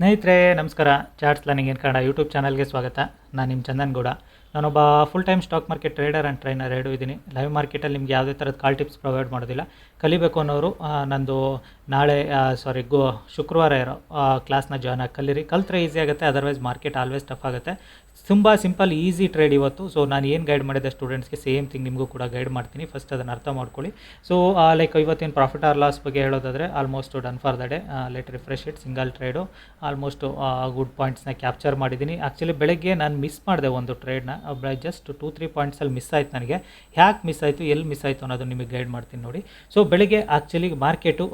ಸ್ನೇಹಿತರೆ, ನಮಸ್ಕಾರ. Charts learning Kannada YouTube ಚಾನಲ್ಗೆ ಸ್ವಾಗತ. ನಾನು ನಿಮ್ಮ ಚಂದನ್ ಗೌಡ. ನಾನೊಬ್ಬ full time stock market trader and trainer ಎರಡು ಇದ್ದೀನಿ. ಲೈವ್ ಮಾರ್ಕೆಟಲ್ಲಿ ನಿಮ್ಗೆ ಯಾವುದೇ ಥರದ ಕಾಲ್ ಟಿಪ್ಸ್ ಪ್ರೊವೈಡ್ ಮಾಡೋದಿಲ್ಲ. ಕಲಿಬೇಕು ಅನ್ನೋರು ನಂದು ನಾಳೆ ಸಾರಿ ಗೋ, ಶುಕ್ರವಾರ ಇರೋ ಕ್ಲಾಸ್ನ ಜಾಯ್ನ್ ಆಗಿ ಕಲೀರಿ. ಕಲ್ತ್ರೆ ಈಸಿ ಆಗುತ್ತೆ ಅದರ್ವೈಸ್ ಮಾರ್ಕೆಟ್ ಆಲ್ವೇಸ್ ಟಫ್ ಆಗುತ್ತೆ. ತುಂಬ ಸಿಂಪಲ್ ಈಸಿ ಟ್ರೇಡ್ ಇವತ್ತು. ಸೊ ನಾನು ಏನು ಗೈಡ್ ಮಾಡಿದೆ ಸ್ಟೂಡೆಂಟ್ಸ್ಗೆ ಸೇಮ್ ಥಿಂಗ್ ನಿಮಗೂ ಕೂಡ ಗೈಡ್ ಮಾಡ್ತೀನಿ. ಫಸ್ಟ್ ಅದನ್ನು ಅರ್ಥ ಮಾಡ್ಕೊಳ್ಳಿ. ಸೊ ಲೈಕ್ ಇವತ್ತಿನ ಪ್ರಾಫಿಟ್ ಆರ್ ಲಾಸ್ ಬಗ್ಗೆ ಹೇಳೋದಾದರೆ almost done for the day let refresh it single trade almost good ಪಾಯಿಂಟ್ಸ್ನ capture ಮಾಡಿದ್ದೀನಿ. ಆ್ಯಕ್ಚುಲಿ ಬೆಳಗ್ಗೆ ನಾನು ಮಿಸ್ ಮಾಡಿದೆ ಒಂದು ಟ್ರೇಡ್ನ ಜಸ್ಟ್ ಟೂ ತ್ರೀ ಪಾಯಿಂಟ್ಸಲ್ಲಿ ಮಿಸ್ ಆಯ್ತು ನನಗೆ. ಯಾಕೆ ಮಿಸ್ ಆಯಿತು, ಎಲ್ಲಿ ಮಿಸ್ ಆಯಿತು ಅನ್ನೋದು ನಿಮಗೆ ಗೈಡ್ ಮಾಡ್ತೀನಿ ನೋಡಿ. ಸೊ ಬೆಳಗ್ಗೆ actually market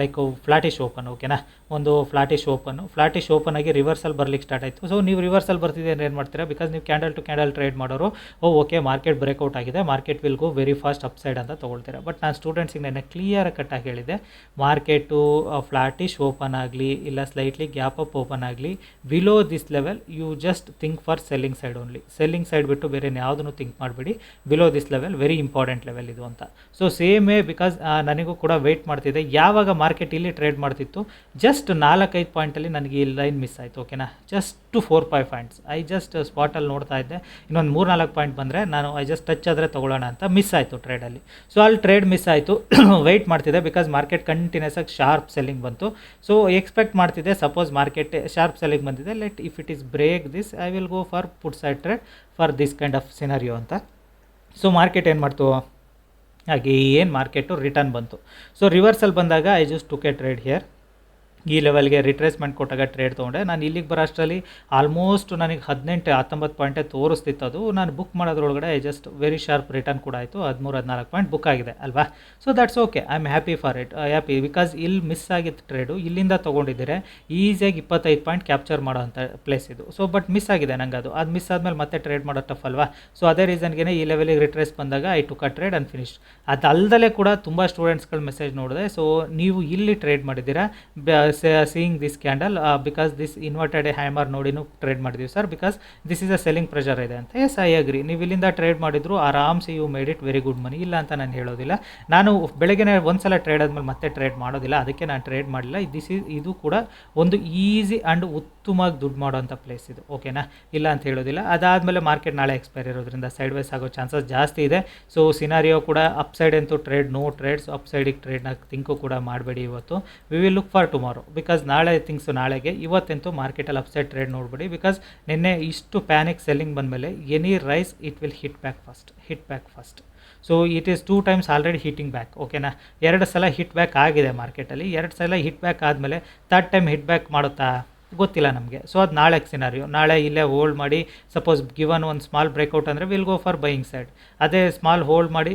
like flattish open ಓಕೆನಾ ಒಂದು ಫ್ಲಾಟಿಶ್ ಓಪನ್ನು ಫ್ಲಾಟಿಶ್ ಓಪನ್ ಆಗಿ ರಿವರ್ಸಲ್ ಬರ್ಲಿಕ್ಕೆ ಸ್ಟಾರ್ಟ್ ಆಯಿತು. ಸೊ ನೀವು ರಿವರ್ಸಲ್ ಬರ್ತಿದೆ ಅಂದರೆ ಏನು ಮಾಡ್ತೀರಾ? ಬಿಕಾಸ್ ನೀವು ಕ್ಯಾಂಡಲ್ ಟು ಕ್ಯಾಂಡಲ್ ಟ್ರೇಡ್ ಮಾಡೋರು, ಓ ಓಕೆ ಮಾರ್ಕೆಟ್ ಬ್ರೇಕ್ಔಟ್ ಆಗಿದೆ market will go very fast upside ಅಂತ ತೊಗೊಳ್ತೀರಾ? ಬಟ್ ನಾನು ಸ್ಟೂಡೆಂಟ್ಸಿಗೆ ನೆನ್ನೆ ಕ್ಲಿಯರ್ ಕಟ್ಟಾಗಿ ಹೇಳಿದೆ ಮಾರ್ಕೆಟು ಫ್ಲಾಟಿಶ್ ಓಪನ್ ಆಗಲಿ, ಇಲ್ಲ ಸ್ಲೈಟ್ಲಿ ಗ್ಯಾಪ್ ಅಪ್ ಓಪನ್ ಆಗಲಿ below this level you just think for selling side only selling side ಬಿಟ್ಟು ಬೇರೆ ಯಾವುದನ್ನು ಥಿಂಕ್ ಮಾಡಬೇಡಿ. Below this level very important level ಇದು ಅಂತ. ಸೊ ಸೇಮೇ ಬಿಕಾಸ್ ನನಗೂ ಕೂಡ ವೆಯ್ಟ್ ಮಾಡ್ತಿದ್ದೆ ಯಾವಾಗ ಮಾರ್ಕೆಟ್ ಇಲ್ಲಿ ಟ್ರೇಡ್ ಮಾಡ್ತಿತ್ತು? ಜಸ್ಟ್ ನಾಲ್ಕೈದು ಪಾಯಿಂಟಲ್ಲಿ ನನಗೆ ಈ ಲೈನ್ ಮಿಸ್ ಆಯಿತು ಓಕೆನಾ just two four five points I just ಸ್ಪಾಟಲ್ಲಿ ನೋಡ್ತಾ ಇದ್ದೆ. ಇನ್ನೊಂದು ಮೂರು ನಾಲ್ಕು ಪಾಯಿಂಟ್ ಬಂದರೆ ನಾನು ಐ ಜಸ್ಟ್ ಟಚ್ ಆದರೆ ತೊಗೊಳ್ಳೋಣ ಅಂತ ಮಿಸ್ ಆಯಿತು ಟ್ರೇಡಲ್ಲಿ ಸೊ ಅಲ್ಲಿ ಟ್ರೇಡ್ ಮಿಸ್ ಆಯಿತು. ವೆಯ್ಟ್ ಮಾಡ್ತಿದ್ದೆ ಬಿಕಾಸ್ ಮಾರ್ಕೆಟ್ ಕಂಟಿನ್ಯೂಸ್ ಆಗಿ ಶಾರ್ಪ್ ಸೆಲ್ಲಿಂಗ್ ಬಂತು. ಸೊ ಎಕ್ಸ್ಪೆಕ್ಟ್ ಮಾಡ್ತಿದ್ದೆ. ಸಪೋಸ್ ಮಾರ್ಕೆಟ್ ಶಾರ್ಪ್ ಸೆಲ್ಲಿಂಗ್ ಬಂದಿದೆ. Let if it is break this I will go for put side trade for this kind of scenario ಅಂತ. So market ಏನು ಮಾಡ್ತು? ಹಾಗೆ ಏನು market return ಬಂತು. ಸೊ ರಿವರ್ಸಲ್ ಬಂದಾಗ I just to a trade here ಈ ಲೆವೆಲ್ಗೆ ರಿಟ್ರೇಸ್ಮೆಂಟ್ ಕೊಟ್ಟಾಗ ಟ್ರೇಡ್ ತೊಗೊಂಡೆ. ನಾನು ಇಲ್ಲಿಗೆ ಬರೋ ಅಷ್ಟರಲ್ಲಿ ಆಲ್ಮೋಸ್ಟ್ ನನಗೆ ಹದಿನೆಂಟು, ಹತ್ತೊಂಬತ್ತು ಪಾಯಿಂಟೇ ತೋರಿಸ್ತಿತ್ತು ಅದು. ನಾನು ಬುಕ್ ಮಾಡೋದ್ರೊಳಗಡೆ ಜಸ್ಟ್ ವೆರಿ ಶಾರ್ಪ್ ರಿಟರ್ನ್ ಕೂಡ ಆಯಿತು. ಹದಿಮೂರು, ಹದಿನಾಲ್ಕು ಪಾಯಿಂಟ್ ಬುಕ್ ಆಗಿದೆ, ಅಲ್ವಾ? So that's okay I am happy for it happy because ಇಲ್ಲಿ ಮಿಸ್ ಆಗಿತ್ತು ಟ್ರೇಡು ಇಲ್ಲಿಂದ ತೊಗೊಂಡಿದ್ದರೆ. ಈಸಿಯಾಗಿ ಇಪ್ಪತ್ತೈದು ಪಾಯಿಂಟ್ ಕ್ಯಾಪ್ಚರ್ ಮಾಡೋವಂಥ ಪ್ಲೇಸ್ ಇದು. ಸೊ ಬಟ್ ಮಿಸ್ ಆಗಿದೆ ನಂಗೆ ಅದು. ಅದು ಮಿಸ್ ಆದಮೇಲೆ ಮತ್ತೆ ಟ್ರೇಡ್ ಮಾಡೋ ಟಫ್ ಅಲ್ವಾ? ಸೊ ಅದೇ ರೀಸನ್ಗೆ ಈ ಲೆವೆಲಿಗೆ ರಿಟ್ರೇಸ್ ಬಂದಾಗ I took a trade and finish ಅದಲ್ಲದೆ ಕೂಡ ತುಂಬ ಸ್ಟೂಡೆಂಟ್ಸ್ಗಳು ಮೆಸೇಜ್ ನೋಡಿದೆ. ಸೊ ನೀವು ಇಲ್ಲಿ ಟ್ರೇಡ್ ಮಾಡಿದ್ದೀರಾ? Seeing this candle because this inverted hammer ನೋಡಿನೂ trade ಮಾಡಿದ್ದೀವಿ sir because this is a selling pressure ಇದೆ ಅಂತ. ಎಸ್ ಐ ಅಗ್ರಿ ನೀವು ಇಲ್ಲಿಂದ ಟ್ರೇಡ್ ಮಾಡಿದ್ರು ಆರಾಮ್ಸೆ you made it very good money ಇಲ್ಲ ಅಂತ ನಾನು ಹೇಳೋದಿಲ್ಲ. ನಾನು ಬೆಳಗ್ಗೆ ಒಂದ್ಸಲ ಟ್ರೇಡ್ ಆದಮೇಲೆ ಮತ್ತೆ ಟ್ರೇಡ್ ಮಾಡೋದಿಲ್ಲ. ಅದಕ್ಕೆ ನಾನು ಟ್ರೇಡ್ ಮಾಡಲಿಲ್ಲ. ದಿಸ್ ಇಸ್ ಇದು ಕೂಡ ಒಂದು ಈಸಿ ಆ್ಯಂಡ್ ಉತ್ತಮವಾಗಿ ದುಡ್ಡು ಮಾಡೋವಂಥ ಪ್ಲೇಸ್ ಇದು. ಓಕೆನಾ ಇಲ್ಲ ಅಂತ ಹೇಳೋದಿಲ್ಲ. ಅದಾದಮೇಲೆ ಮಾರ್ಕೆಟ್ ನಾಳೆ ಎಕ್ಸ್ಪೈರ್ ಇರೋದ್ರಿಂದ ಸೈಡ್ ವೈಸ್ ಆಗೋ ಚಾನ್ಸಸ್ ಜಾಸ್ತಿ ಇದೆ. ಸೊ ಸಿನಾರಿಯೋ ಕೂಡ ಅಪ್ ಸೈಡ್ ಅಂತೂ ಟ್ರೇಡ್ ನೋ ಟ್ರೇಡ್ಸ್ ಅಪ್ ಸೈಡಿಗೆ ಟ್ರೇಡ್ನ ತಿಂಕು ಕೂಡ ಮಾಡಬೇಡಿ ಇವತ್ತು. We will look for tomorrow because ನಾಳೆ ಥಿಂಗ್ಸು ನಾಳೆಗೆ, ಇವತ್ತಂತೂ ಮಾರ್ಕೆಟಲ್ಲಿ ಅಪ್ಸೈಡ್ ಟ್ರೇಡ್ ನೋಡ್ಬಿಡಿ ಬಿಕಾಸ್ ನಿನ್ನೆ ಇಷ್ಟು ಪ್ಯಾನಿಕ್ ಸೆಲ್ಲಿಂಗ್ ಬಂದಮೇಲೆ any rise it will hit back first hit back first so it is two times already hitting back ಓಕೆನಾ ಎರಡು ಸಲ ಹಿಟ್ ಬ್ಯಾಕ್ ಆಗಿದೆ ಮಾರ್ಕೆಟಲ್ಲಿ ಎರಡು ಸಲ ಹಿಟ್ ಬ್ಯಾಕ್ ಆದಮೇಲೆ ಥರ್ಡ್ ಟೈಮ್ ಹಿಟ್ ಬ್ಯಾಕ್ ಮಾಡುತ್ತಾ? ಗೊತ್ತಿಲ್ಲ ನಮಗೆ. ಸೊ ಅದು ನಾಳೆ ಸಿನಾರಿಯೋ ನಾಳೆ ಇಲ್ಲೇ ಹೋಲ್ಡ್ ಮಾಡಿ ಸಪೋಸ್ ಗಿವನ್ ಒಂದು ಸ್ಮಾಲ್ ಬ್ರೇಕ್ಔಟ್ ಅಂದರೆ will go for buying side ಅದೇ ಸ್ಮಾಲ್ ಹೋಲ್ಡ್ ಮಾಡಿ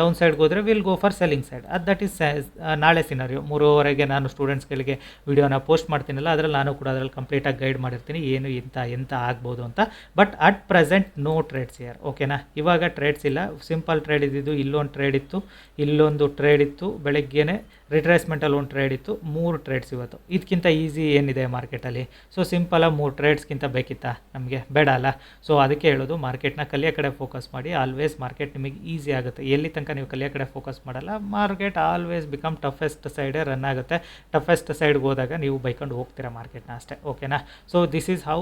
ಡೌನ್ ಸೈಡ್ಗೆ ಹೋದರೆ will go for selling side ಅದು ದಟ್ ಈಸ್ ನಾಳೆ ಸಿನಾರಿಯೋ ಮೂರುವರೆಗೆ ನಾನು ಸ್ಟೂಡೆಂಟ್ಸ್ಗಳಿಗೆ ವೀಡಿಯೋನ ಪೋಸ್ಟ್ ಮಾಡ್ತೀನಲ್ಲ, ಅದರಲ್ಲಿ ನಾನು ಕೂಡ ಅದರಲ್ಲಿ ಕಂಪ್ಲೀಟಾಗಿ ಗೈಡ್ ಮಾಡಿರ್ತೀನಿ, ಏನು ಇಂಥ ಎಂತ ಆಗ್ಬೋದು ಅಂತ. But at present no trades here ಓಕೆನಾ ಇವಾಗ ಟ್ರೇಡ್ಸ್ ಇಲ್ಲ. ಸಿಂಪಲ್ ಟ್ರೇಡ್ ಇದ್ದಿದ್ದು, ಇಲ್ಲೊಂದು ಟ್ರೇಡ್ ಇತ್ತು. ಇಲ್ಲೊಂದು ಟ್ರೇಡ್ ಇತ್ತು. ಬೆಳಗ್ಗೆನೇ ರಿಟ್ರೇಸ್ಮೆಂಟಲ್ಲಿ ಒಂದು ಟ್ರೇಡ್ ಇತ್ತು. ಮೂರು ಟ್ರೇಡ್ಸ್ ಇವತ್ತು. ಇದಕ್ಕಿಂತ ಈಸಿ ಏನಿದೆ ಮಾರ್ಕೆಟಲ್ಲಿ. ಸೊ ಸಿಂಪಲಾಗಿ ಮೂರು ಟ್ರೇಡ್ಸ್ಗಿಂತ ಬೇಕಿತ್ತಾ? ನಮಗೆ ಬೇಡ ಅಲ್ಲ. ಸೊ ಅದಕ್ಕೆ ಹೇಳೋದು ಮಾರ್ಕೆಟ್ನ ಕಲಿಯೋ ಕಡೆ ಫೋಕಸ್ ಮಾಡಿ. ಆಲ್ವೇಸ್ ಮಾರ್ಕೆಟ್ ನಿಮಗೆ ಈಸಿ ಆಗುತ್ತೆ. ಎಲ್ಲಿ ತನಕ ನೀವು ಕಲಿಯೋ ಕಡೆ ಫೋಕಸ್ ಮಾಡಲ್ಲ, ಮಾರ್ಕೆಟ್ ಆಲ್ವೇಸ್ ಬಿಕಮ್ ಟಫೆಸ್ಟ್ ಸೈಡೇ ರನ್ ಆಗುತ್ತೆ. ಟಫೆಸ್ಟ್ ಸೈಡ್ಗೆ ಹೋದಾಗ ನೀವು ಬೈಕೊಂಡು ಹೋಗ್ತೀರಾ ಮಾರ್ಕೆಟ್ನ ಅಷ್ಟೇ ಓಕೆನಾ ಸೊ ದಿಸ್ ಈಸ್ ಹೌ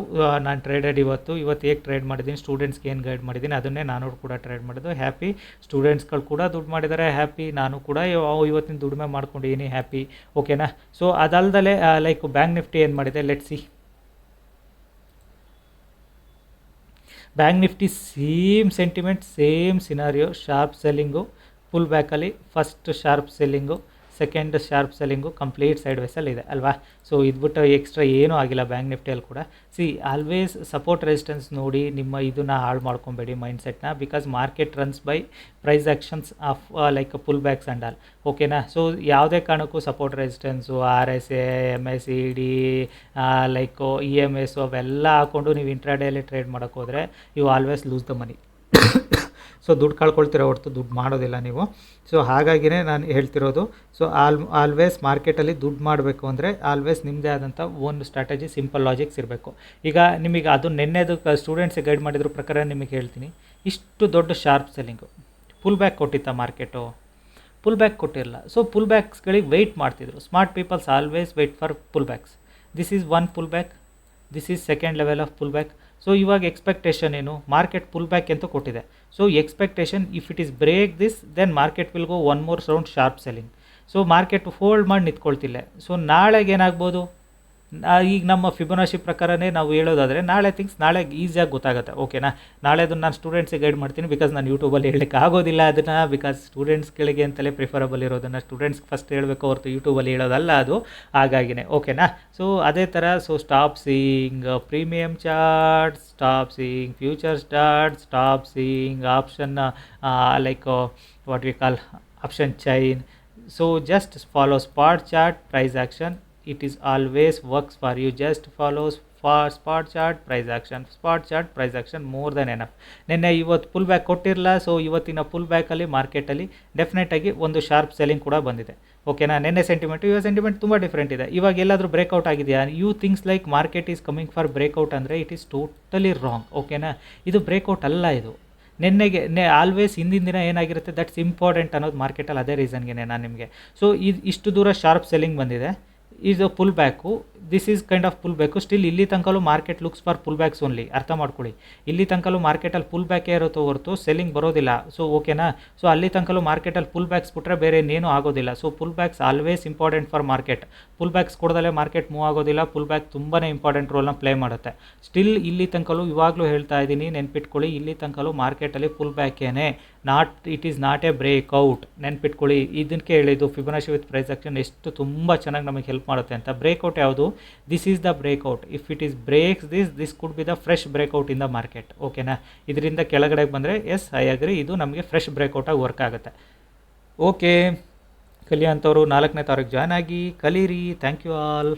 ನಾನು ಟ್ರೇಡೆಡ್ ಇವತ್ತು. ಇವತ್ತು ಹೇಗೆ ಟ್ರೇಡ್ ಮಾಡಿದ್ದೀನಿ ಸ್ಟೂಡೆಂಟ್ಸ್ಗೆ ಏನು ಗೈಡ್ ಮಾಡಿದ್ದೀನಿ, ಅದನ್ನೇ ನಾನು ಕೂಡ ಟ್ರೇಡ್ ಮಾಡೋದು ಹ್ಯಾಪಿ ಸ್ಟೂಡೆಂಟ್ಸ್ಗಳು ಕೂಡ ದುಡ್ಡು ಮಾಡಿದ್ದಾರೆ ಹ್ಯಾಪಿ ನಾನು ಕೂಡ ಇವ- ಇವತ್ತಿನ ದುಡಿಮೆ ಮಾಡ್ಕೊಂಡಿದ್ದೀನಿ ಹ್ಯಾಪಿ ಓಕೆನಾ ಸೊ ಅದಲ್ದಲೇ ಲೈಕ್ ಬ್ಯಾಂಕ್ ನಿಫ್ಟಿ ಏನು ಮಾಡಿದೆ let see bank Nifty same sentiment same scenario sharp selling full ಬ್ಯಾಕಲ್ಲಿ first sharp selling second sharp selling complete side ವೈಸಲ್ಲಿ ಇದೆ ಅಲ್ವಾ? ಸೊ ಇದ್ಬಿಟ್ಟು ಎಕ್ಸ್ಟ್ರಾ ಏನೂ ಆಗಿಲ್ಲ ಬ್ಯಾಂಕ್ ನಿಫ್ಟಿಯಲ್ಲಿ ಕೂಡ. ಸಿ ಆಲ್ವೇಸ್ ಸಪೋರ್ಟ್ ರೆಸಿಸ್ಟೆನ್ಸ್ ನೋಡಿ ನಿಮ್ಮ ಇದನ್ನು ಹಾಳು ಮಾಡ್ಕೊಬೇಡಿ ಮೈಂಡ್ಸೆಟ್ನ because market runs by price actions of like pull backs and all ಓಕೆನಾ ಸೊ ಯಾವುದೇ ಕಾರಣಕ್ಕೂ support resistance R S A M S E D like E M S ಅವೆಲ್ಲ ಹಾಕ್ಕೊಂಡು ನೀವು ಇಂಟ್ರಾಡೇಲಿ trade ಮಾಡೋಕ್ಕೋದ್ರೆ you always lose the money so ದುಡ್ಡು ಕಳ್ಕೊಳ್ತೀರ ಹೊರತು? ದುಡ್ಡು ಮಾಡೋದಿಲ್ಲ ನೀವು. ಸೊ ಹಾಗಾಗಿನೇ ನಾನು ಹೇಳ್ತಿರೋದು, ಸೊ ಆಲ್, ಆಲ್ವೇಸ್ ಮಾರ್ಕೆಟಲ್ಲಿ ದುಡ್ಡು ಮಾಡಬೇಕು ಅಂದರೆ ಆಲ್ವೇಸ್ ನಿಮ್ಮದೇ ಆದಂಥ ಒಂದು ಸ್ಟ್ರಾಟಜಿ, ಸಿಂಪಲ್ ಲಾಜಿಕ್ಸ್ ಇರಬೇಕು. ಈಗ ನಿಮಗೆ ಅದು ನಿನ್ನೆದು ಸ್ಟೂಡೆಂಟ್ಸಿಗೆ ಗೈಡ್ ಮಾಡಿದ್ರ ಪ್ರಕಾರ ನಿಮಗೆ ಹೇಳ್ತೀನಿ. ಇಷ್ಟು ದೊಡ್ಡ ಶಾರ್ಪ್ ಸೆಲ್ಲಿಂಗು. ಫುಲ್ ಬ್ಯಾಕ್ ಕೊಟ್ಟಿತ್ತ ಮಾರ್ಕೆಟು? ಫುಲ್ ಬ್ಯಾಕ್ ಕೊಟ್ಟಿರಲ್ಲ. ಸೊ ಫುಲ್ ಬ್ಯಾಕ್ಸ್ಗಳಿಗೆ ವೆಯ್ಟ್ ಮಾಡ್ತಿದ್ರು. Smart peoples always wait for full backs. This is one pull back. This is second level of pull back so ಇವಾಗ ಎಕ್ಸ್ಪೆಕ್ಟೇಷನ್ ಏನು? Market pull back ಅಂತ ಕೊಟ್ಟಿದೆ? So expectation if it is break this then market will go one more sound sharp selling so market hold ಮಾಡಿ ನಿಂತ್ಕೊಳ್ತಿಲ್ಲ. So ನಾಳೆಗೆ ಏನಾಗ್ಬೋದು? ಈಗ ನಮ್ಮ ಫಿಬೊನಾಶಿ ಪ್ರಕಾರನೇ ನಾವು ಹೇಳೋದಾದರೆ ನಾಳೆ ಥಿಂಗ್ಸ್ ನಾಳೆ ಈಸಿಯಾಗಿ ಗೊತ್ತಾಗುತ್ತೆ. ಓಕೆನಾ ನಾಳೆ ಅದನ್ನು ನಾನು ಸ್ಟೂಡೆಂಟ್ಸಿಗೆ ಗೈಡ್ ಮಾಡ್ತೀನಿ ಬಿಕಾಸ್ ನಾನು ಯೂಟ್ಯೂಬಲ್ಲಿ ಹೇಳಲಿಕ್ಕೆ ಆಗೋದಿಲ್ಲ ಅದನ್ನು. ಬಿಕಾಸ್ ಸ್ಟೂಡೆಂಟ್ಸ್ಗಳಿಗೆ ಅಂತಲೇ ಪ್ರಿಫರಬಲ್ ಇರೋದನ್ನು ಸ್ಟೂಡೆಂಟ್ಸ್ಗೆ ಫಸ್ಟ್ ಹೇಳಬೇಕು ಹೊರತು ಯೂಟ್ಯೂಬಲ್ಲಿ ಹೇಳೋದಲ್ಲ ಅದು. ಹಾಗಾಗಿನೇ. ಓಕೆನಾ ಸೊ ಅದೇ ಥರ so stop seeing premium chart stop seeing future start stop seeing option like what we call option chain so just follow spot chart price action it is always works for you. Just follows ಫಾ spot chart price action spot chart price action more then enough ನಿನ್ನೆ ಇವತ್ತು pull back ಕೊಟ್ಟಿರಲ್ಲ so ಇವತ್ತಿನ full ಬ್ಯಾಕಲ್ಲಿ ಮಾರ್ಕೆಟಲ್ಲಿ ಡೆಫಿನೆಟಾಗಿ ಒಂದು sharp selling ಕೂಡ ಬಂದಿದೆ. ಓಕೆನಾ ನಿನ್ನೆ ಸೆಂಟಿಮೆಂಟ್ ಇವಾಗ ಸೆಂಟಿಮೆಂಟ್ ತುಂಬ ಡಿಫ್ರೆಂಟ್ ಇದೆ. ಇವಾಗ ಎಲ್ಲಾದರೂ ಬ್ರೇಕ್ಔಟ್ ಆಗಿದೆಯಾ? You things like market is coming for breakout ಅಂದರೆ ಇಟ್ ಈಸ್ ಟೋಟಲಿ ರಾಂಗ್ ಓಕೆನಾ ಇದು ಬ್ರೇಕ್ಔಟ್ ಅಲ್ಲ ಇದು. ನಿನ್ನೆಗೆ, ನೆ ಆಲ್ವೇಸ್ ಹಿಂದಿನ ದಿನ ಏನಾಗಿರುತ್ತೆ? ದಟ್ಸ್ ಇಂಪಾರ್ಟೆಂಟ್ ಅನ್ನೋದು ಮಾರ್ಕೆಟಲ್ಲಿ ಅದೇ ರೀಸನ್ಗೆ ನಾನು ನಿಮಗೆ. ಸೊ ಇದು ಇಷ್ಟು ದೂರ ಶಾರ್ಪ್ ಸೆಲ್ಲಿಂಗ್ ಬಂದಿದೆ. ಇದು pull back this is kind of pull back still ಇಲ್ಲಿ ತನಕಲ್ಲೂ market looks for pull backs only ಅರ್ಥ ಮಾಡ್ಕೊಳ್ಳಿ. ಇಲ್ಲಿ ತನಕಲ್ಲೂ ಮಾರ್ಕೆಟಲ್ಲಿ ಪುಲ್ ಬ್ಯಾಕೇ ಇರುತ್ತೋ ಹೊರತು ಸೆಲ್ಲಿಂಗ್ ಬರೋದಿಲ್ಲ. ಸೊ ಓಕೆನಾ ಸೊ ಅಲ್ಲಿ ತನಕಲ್ಲೂ ಮಾರ್ಕೆಟಲ್ಲಿ ಪುಲ್ ಬ್ಯಾಕ್ಸ್ ಬಿಟ್ಟರೆ ಬೇರೆ ಇನ್ನೇನು ಆಗೋದಿಲ್ಲ. So pull backs always important for market pull backs ಕೊಡದಲ್ಲೇ market move ಆಗೋದಿಲ್ಲ. ಪುಲ್ ಬ್ಯಾಕ್ ತುಂಬಾ ಇಂಪಾರ್ಟೆಂಟ್ ರೋಲ್ನ ಪ್ಲೇ ಮಾಡುತ್ತೆ. ಸ್ಟಿಲ್ ಇಲ್ಲಿ ತನಕಲ್ಲೂ ಇವಾಗಲೂ ಹೇಳ್ತಾ ಇದ್ದೀನಿ, ನೆನ್ಪಿಟ್ಕೊಳ್ಳಿ. ಇಲ್ಲಿ ತನಕಲೂ ಮಾರ್ಕೆಟಲ್ಲಿ pull ಬ್ಯಾಕೇನೆ not it is not a breakout ನೆನ್ಪಿಟ್ಕೊಳ್ಳಿ. ಇದಕ್ಕೆ ಹೇಳಿದ್ದು ಫಿಬನಾಶಿ ವಿತ್ ಪ್ರೈಸ್ ಆಕ್ಷನ್ ಎಷ್ಟು ತುಂಬ ಚೆನ್ನಾಗಿ ನಮಗೆ ಹೆಲ್ಪ್ ಮಾಡುತ್ತೆ ಅಂತ. ಬ್ರೇಕ್ಔಟ್ ಯಾವುದು? This is the breakout if it is breaks this this could be the fresh breakout in the market ಓಕೆನಾ ಇದರಿಂದ ಕೆಳಗಡೆ ಬಂದರೆ ಎಸ್ ಐ ಅಗ್ರಿ ಇದು ನಮಗೆ ಫ್ರೆಶ್ ಬ್ರೇಕ್ಔಟಾಗಿ ವರ್ಕ್ ಆಗುತ್ತೆ. ಓಕೆ ಕಲಿಯಂಥವ್ರು ನಾಲ್ಕನೇ ತಾರೀಕು ಜಾಯ್ನ್ ಆಗಿ ಕಲೀರಿ. Thank you all